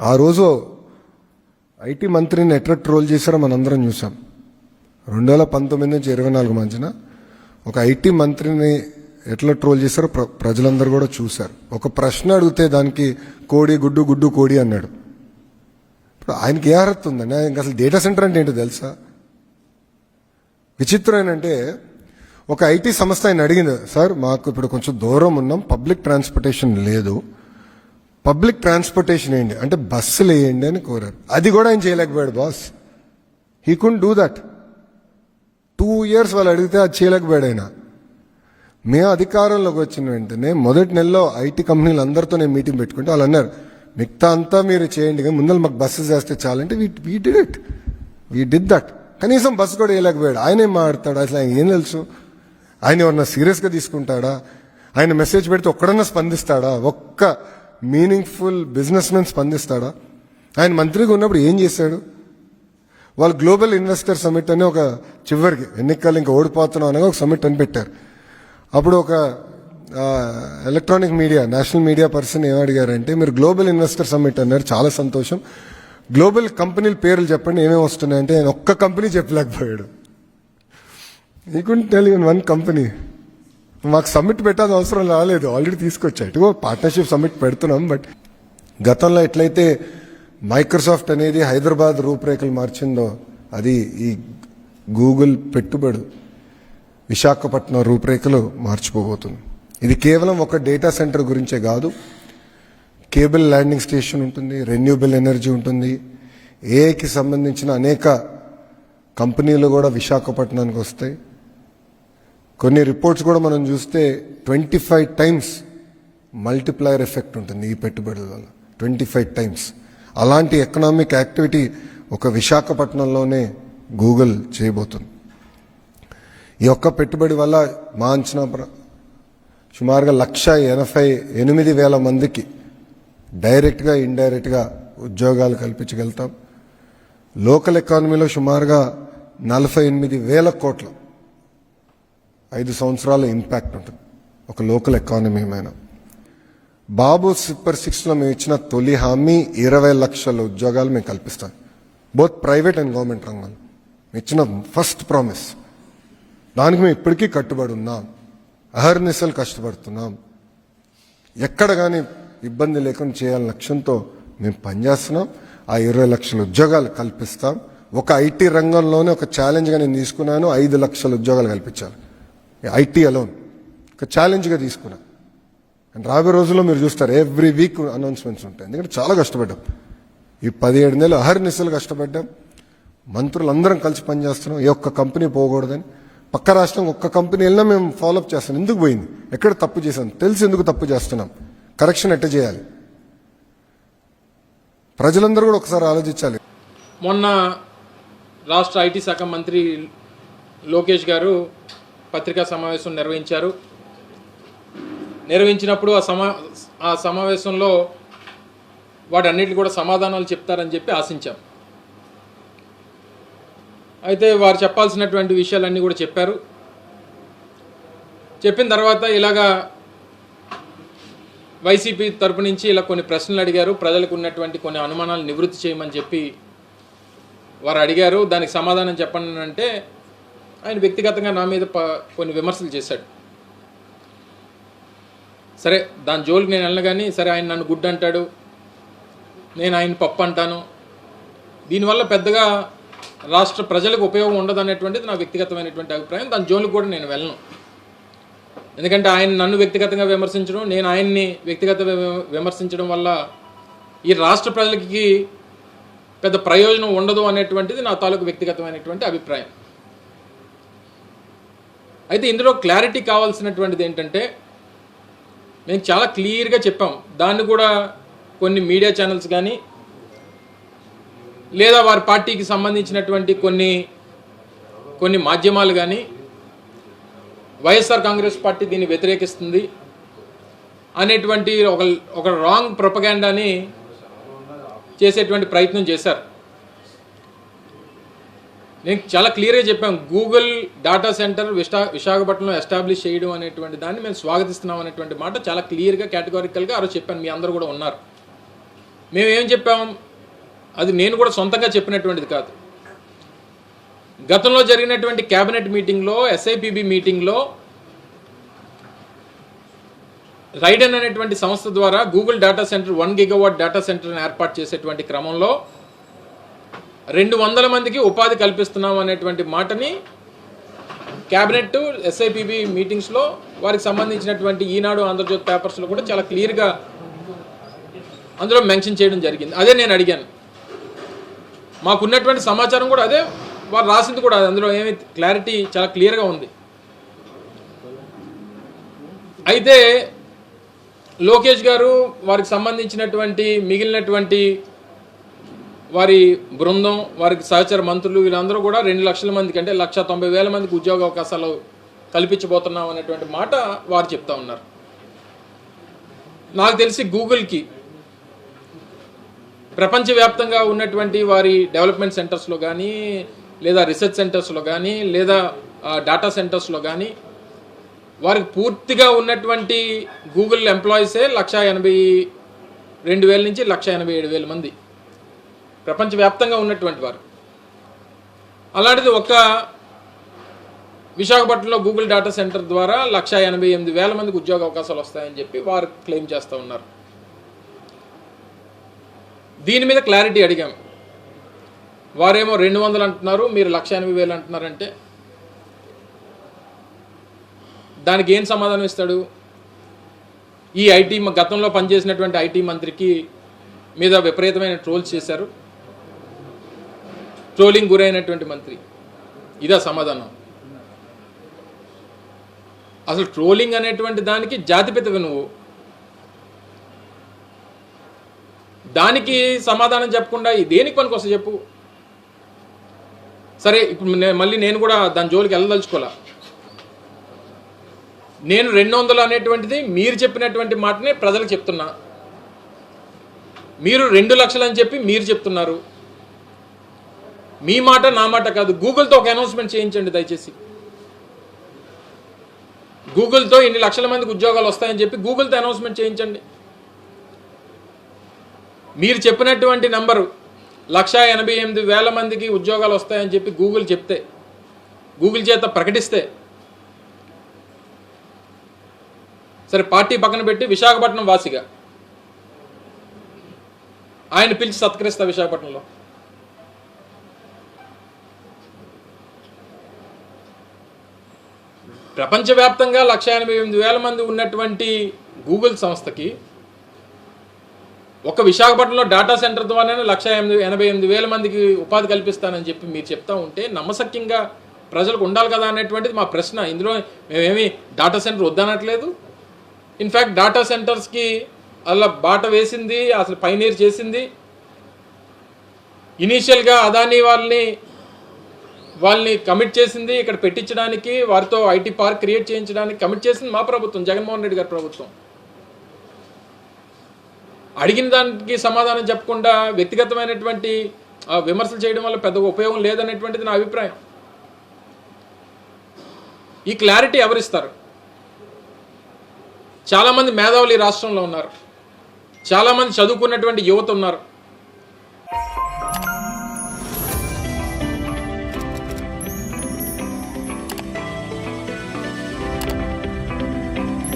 ఆ రోజు ఐటీ మంత్రిని ఎట్లా ట్రోల్ చేశారో మనందరం చూసాం రెండు వేల పంతొమ్మిది నుంచి ఇరవై నాలుగు మధ్యన ఒక ఐటీ మంత్రిని ఎట్లా ట్రోల్ చేశారో ప్ర ప్రజలందరూ కూడా చూశారు. ఒక ప్రశ్న అడిగితే దానికి కోడి గుడ్డు గుడ్డు కోడి అన్నాడు. ఇప్పుడు ఆయనకి ఏ అర్హత ఉందండి? ఆయనకి అసలు డేటా సెంటర్ అంటే ఏంటో తెలుసా? విచిత్రం ఏంటంటే ఒక ఐటీ సంస్థ ఆయన అడిగింది సార్ మాకు ఇప్పుడు కొంచెం దూరం ఉన్నాం పబ్లిక్ ట్రాన్స్పోర్టేషన్ లేదు పబ్లిక్ ట్రాన్స్పోర్టేషన్ వేయండి. అంటే బస్సులు వేయండి అని కోరారు. అది కూడా ఆయన చేయలేకపోయాడు boss he can do that two years వాళ్ళు అడిగితే అది చేయలేకపోయాడు ఆయన. మేము అధికారంలోకి వచ్చిన వెంటనే మొదటి నెలలో ఐటీ కంపెనీలు అందరితో నేను మీటింగ్ పెట్టుకుంటే వాళ్ళు అన్నారు మిగతా అంతా మీరు చేయండి కానీ ముందర మాకు బస్సు చేస్తే చాలంటే we we did it we did that కనీసం బస్సు కూడా వేయలేకపోయాడు. ఆయన ఏం మాడతాడు అసలు ఆయన ఏం తెలుసు? ఆయన ఎవరన్నా సీరియస్గా తీసుకుంటాడా? ఆయన మెసేజ్ పెడితే ఒక్కడన్నా స్పందిస్తాడా? ఒక్క మీనింగ్ఫుల్ బిజినెస్ మెన్ స్పందిస్తాడా? ఆయన మంత్రిగా ఉన్నప్పుడు ఏం చేశాడు? వాళ్ళు గ్లోబల్ ఇన్వెస్టర్ సమిట్ అని ఒక చివరికి ఎన్నికలు ఇంకా ఓడిపోతున్నాం అనగా ఒక సమిట్ అని పెట్టారు. అప్పుడు ఒక electronic media national media person ఏమడిగారంటే అడిగారంటే మీరు గ్లోబల్ ఇన్వెస్టర్ సమ్మిట్ అన్నారు చాలా సంతోషం. గ్లోబల్ కంపెనీల పేర్లు చెప్పండి ఏమేమి వస్తున్నాయంటే ఆయన ఒక్క కంపెనీ చెప్పలేకపోయాడు. ఈ could tell in one company మాకు సమ్మిట్ పెట్టాల్సిన అవసరం రాలేదు. ఆల్రెడీ తీసుకొచ్చా. ఇటుగో పార్ట్నర్షిప్ సమ్మిట్ పెడుతున్నాం బట్ గతంలో ఎట్లయితే మైక్రోసాఫ్ట్ అనేది హైదరాబాద్ రూపురేఖలు మార్చిందో అది ఈ గూగుల్ పెట్టుబడి విశాఖపట్నం రూపురేఖలు మార్చిపోబోతుంది. ఇది కేవలం ఒక డేటా సెంటర్ గురించే కాదు కేబుల్ ల్యాండింగ్ స్టేషన్ ఉంటుంది రెన్యూబుల్ ఎనర్జీ ఉంటుంది ఏఐకి సంబంధించిన అనేక కంపెనీలు కూడా విశాఖపట్నానికి వస్తాయి. కొన్ని రిపోర్ట్స్ కూడా మనం చూస్తే twenty five times multiplier effect ఉంటుంది ఈ పెట్టుబడుల వల్ల. ట్వంటీ ఫైవ్ టైమ్స్ అలాంటి ఎకనామిక్ యాక్టివిటీ ఒక విశాఖపట్నంలోనే గూగుల్ చేయబోతుంది. ఈ ఒక్క పెట్టుబడి వల్ల మా అంచనా సుమారుగా లక్ష ఎనభై ఎనిమిది వేల మందికి డైరెక్ట్గా ఇండైరెక్ట్గా ఉద్యోగాలు కల్పించగలుగుతాం. లోకల్ ఎకానమీలో సుమారుగా నలభై ఎనిమిది వేల కోట్లు ఐదు సంవత్సరాల ఇంపాక్ట్ ఉంటుంది. ఒక లోకల్ ఎకానమీ మీద. బాబు సూపర్ సిక్స్లో మేము ఇచ్చిన తొలి హామీ ఇరవై లక్షల ఉద్యోగాలు మేము కల్పిస్తాం. బోత్ ప్రైవేట్ అండ్ గవర్నమెంట్ రంగంలో. ఇచ్చిన ఫస్ట్ ప్రామిస్ దానికి మేము ఇప్పటికీ కట్టుబడి ఉన్నాం. అహర్నిశలు కష్టపడుతున్నాం. ఎక్కడ కానీ ఇబ్బంది లేకుండా చేయాలని లక్ష్యంతో మేము పనిచేస్తున్నాం. ఆ ఇరవై లక్షల ఉద్యోగాలు కల్పిస్తాం. ఒక ఐటీ రంగంలోనే ఒక ఛాలెంజ్గా నేను తీసుకున్నాను. ఐదు లక్షల ఉద్యోగాలు కల్పించాలి. ఐటీ అలోన్ ఒక ఛాలెంజ్గా తీసుకున్నా. అండ్ రాబోయే రోజుల్లో మీరు చూస్తారు ఎవ్రీ వీక్ అనౌన్స్మెంట్స్ ఉంటాయి. ఎందుకంటే చాలా కష్టపడ్డాం. ఈ పదిహేడు నెలలు అహర్నిశలు కష్టపడ్డాం. మంత్రులందరం కలిసి పనిచేస్తున్నాం. ఏ ఒక్క కంపెనీ పోకూడదని. పక్క రాష్ట్రం ఒక్క కంపెనీ వెళ్ళినా మేము ఫాలోఅప్ చేస్తాం ఎందుకు పోయింది? ఎక్కడ తప్పు చేశాం? తెలిసి ఎందుకు తప్పు చేస్తున్నాం? కరెక్షన్ ఎట్ట చేయాలి? ప్రజలందరూ కూడా ఒకసారి ఆలోచించాలి. మొన్న రాష్ట్ర ఐటీ శాఖ మంత్రి లోకేష్ గారు పత్రికా సమావేశం నిర్వహించారు. నిర్వహించినప్పుడు ఆ సమా ఆ సమావేశంలో వాటన్నిటి కూడా సమాధానాలు చెప్తారని చెప్పి ఆశించాం. అయితే వారు చెప్పాల్సినటువంటి విషయాలన్నీ కూడా చెప్పారు. చెప్పిన తర్వాత ఇలాగా వైసీపీ తరపు నుంచి ఇలా కొన్ని ప్రశ్నలు అడిగారు. ప్రజలకు ఉన్నటువంటి కొన్ని అనుమానాలు నివృత్తి చేయమని చెప్పి వారు అడిగారు. దానికి సమాధానం చెప్పండి అంటే ఆయన వ్యక్తిగతంగా నా మీద ప- కొన్ని విమర్శలు చేశాడు. సరే దాని జోలికి నేను వెళ్ళను కానీ సరే ఆయన నన్ను గుడ్ అంటాడు నేను ఆయన పప్పు అంటాను. దీనివల్ల పెద్దగా రాష్ట్ర ప్రజలకు ఉపయోగం ఉండదు అనేటువంటిది నా వ్యక్తిగతమైనటువంటి అభిప్రాయం. దాని జోలికి కూడా నేను వెళ్ళను. ఎందుకంటే ఆయన నన్ను వ్యక్తిగతంగా విమర్శించడం నేను ఆయన్ని వ్యక్తిగత విమర్శించడం వల్ల ఈ రాష్ట్ర ప్రజలకి పెద్ద ప్రయోజనం ఉండదు అనేటువంటిది నా తాలూకు వ్యక్తిగతమైనటువంటి అభిప్రాయం. అయితే ఇందులో క్లారిటీ కావాల్సినటువంటిది ఏంటంటే మేము చాలా క్లియర్గా చెప్పాం. దాన్ని కూడా కొన్ని మీడియా ఛానల్స్ కానీ లేదా వారి పార్టీకి సంబంధించినటువంటి కొన్ని కొన్ని మాధ్యమాలు కానీ వైఎస్ఆర్ కాంగ్రెస్ పార్టీ దీన్ని వ్యతిరేకిస్తుంది అనేటువంటి ఒక ఒక రాంగ్ ప్రొపగాండాని చేసేటువంటి ప్రయత్నం చేశారు. నేను చాలా క్లియర్గా చెప్పాం గూగుల్ డాటా సెంటర్ విశా విశాఖపట్నంలో ఎస్టాబ్లిష్ చేయడం అనేటువంటి దాన్ని మేము స్వాగతిస్తున్నాం అనేటువంటి మాట చాలా క్లియర్గా కేటగారికల్గా ఆ రోజు చెప్పాను. మీ అందరూ కూడా ఉన్నారు. మేము ఏం చెప్పాం? అది నేను కూడా సొంతంగా చెప్పినటువంటిది కాదు. గతంలో జరిగినటువంటి కేబినెట్ మీటింగ్లో ఎస్ఐపిబి మీటింగ్లో రైడన్ అనేటువంటి సంస్థ ద్వారా Google data centre one gigawatt data సెంటర్ని ఏర్పాటు చేసేటువంటి క్రమంలో రెండు వందల మందికి ఉపాధి కల్పిస్తున్నాం అనేటువంటి మాటని క్యాబినెట్ ఎస్ఐపిబి మీటింగ్స్లో వారికి సంబంధించినటువంటి ఈనాడు ఆంధ్రజ్యోతి పేపర్స్లో కూడా చాలా క్లియర్గా అందులో మెన్షన్ చేయడం జరిగింది. అదే నేను అడిగాను. మాకున్నటువంటి సమాచారం కూడా అదే వారు రాసింది కూడా అందులో ఏమి క్లారిటీ చాలా క్లియర్గా ఉంది. అయితే లోకేష్ గారు వారికి సంబంధించినటువంటి మిగిలినటువంటి వారి బృందం వారికి సహచర మంత్రులు వీళ్ళందరూ కూడా రెండు లక్షల మందికి అంటే లక్ష తొంభై వేల మందికి ఉద్యోగ అవకాశాలు కల్పించబోతున్నాం అనేటువంటి మాట వారు చెప్తా ఉన్నారు. నాకు తెలిసి గూగుల్కి ప్రపంచవ్యాప్తంగా ఉన్నటువంటి వారి డెవలప్మెంట్ సెంటర్స్లో కానీ లేదా రీసెర్చ్ సెంటర్స్లో కానీ లేదా డాటా సెంటర్స్లో కానీ వారికి పూర్తిగా ఉన్నటువంటి గూగుల్ ఎంప్లాయీసే లక్ష ఎనభై రెండు వేల నుంచి లక్ష ఎనభై ఏడు వేల మంది. ప్రపంచవ్యాప్తంగా ఉన్నటువంటి వారు. అలాంటిది ఒక విశాఖపట్నంలో గూగుల్ డేటా సెంటర్ ద్వారా లక్ష ఎనభై ఎనిమిది వేల మందికి ఉద్యోగ అవకాశాలు వస్తాయని చెప్పి వారు క్లెయిమ్ చేస్తూ ఉన్నారు. దీని మీద క్లారిటీ అడిగాం. వారేమో రెండు వందలు అంటున్నారు మీరు లక్ష ఎనభై వేలు అంటున్నారంటే. దానికి ఏం సమాధానం ఇస్తాడు? ఈ ఐటీ గతంలో పనిచేసినటువంటి ఐటీ మంత్రికి మీద విపరీతమైన ట్రోల్స్ చేశారు. ట్రోలింగ్ గురైనటువంటి మంత్రి. ఇదా సమాధానం. అసలు ట్రోలింగ్ అనేటువంటి దానికి జాతిపితవి నువ్వు. దానికి సమాధానం చెప్పకుండా దేనికి పనికి చెప్పు. సరే ఇప్పుడు మళ్ళీ నేను కూడా దాని జోలికి వెళ్ళదలుచుకోలే నేను రెండు వందలు అనేటువంటిది మీరు చెప్పినటువంటి మాటనే ప్రజలకు చెప్తున్నా. మీరు రెండు లక్షలు అని చెప్పి మీరు చెప్తున్నారు. మీ మాట నా మాట కాదు. గూగుల్తో ఒక అనౌన్స్మెంట్ చేయించండి దయచేసి. గూగుల్తో ఇన్ని లక్షల మందికి ఉద్యోగాలు వస్తాయని చెప్పి గూగుల్తో అనౌన్స్మెంట్ చేయించండి. మీరు చెప్పినటువంటి నంబరు లక్ష ఎనభై ఎనిమిది వేల మందికి ఉద్యోగాలు వస్తాయని చెప్పి గూగుల్ చెప్తే గూగుల్ చేత ప్రకటిస్తే సరే పార్టీ పక్కన పెట్టి విశాఖపట్నం వాసిగా. ఆయన పిలిచి సత్కరిస్తా విశాఖపట్నంలో. ప్రపంచవ్యాప్తంగా లక్ష ఎనభై ఎనిమిది వేల మంది ఉన్నటువంటి గూగుల్ సంస్థకి ఒక విశాఖపట్నంలో డేటా సెంటర్ ద్వారానే లక్ష ఎనిమిది ఎనభై ఎనిమిది వేల మందికి ఉపాధి కల్పిస్తానని చెప్పి మీరు చెప్తా ఉంటే నమ్మసక్యంగా ప్రజలకు ఉండాలి కదా అనేటువంటిది మా ప్రశ్న. ఇందులో మేమేమి డేటా సెంటర్ వద్దనట్లేదు. ఇన్ఫ్యాక్ట్ డేటా సెంటర్స్కి అలా బాట వేసింది అసలు పైనీర్ చేసింది. ఇనీషియల్గా అదానీ వాళ్ళని వాళ్ళని కమిట్ చేసింది ఇక్కడ పెట్టించడానికి వారితో ఐటీ పార్క్ క్రియేట్ చేయించడానికి కమిట్ చేసింది మా ప్రభుత్వం జగన్మోహన్ రెడ్డి గారి ప్రభుత్వం. అడిగిన దానికి సమాధానం చెప్పకుండా వ్యక్తిగతమైనటువంటి విమర్శలు చేయడం వల్ల పెద్ద ఉపయోగం లేదనేటువంటిది నా అభిప్రాయం. ఈ క్లారిటీ ఎవరిస్తారు? చాలామంది మేధావులు ఈ రాష్ట్రంలో ఉన్నారు. చాలామంది చదువుకున్నటువంటి యువత ఉన్నారు.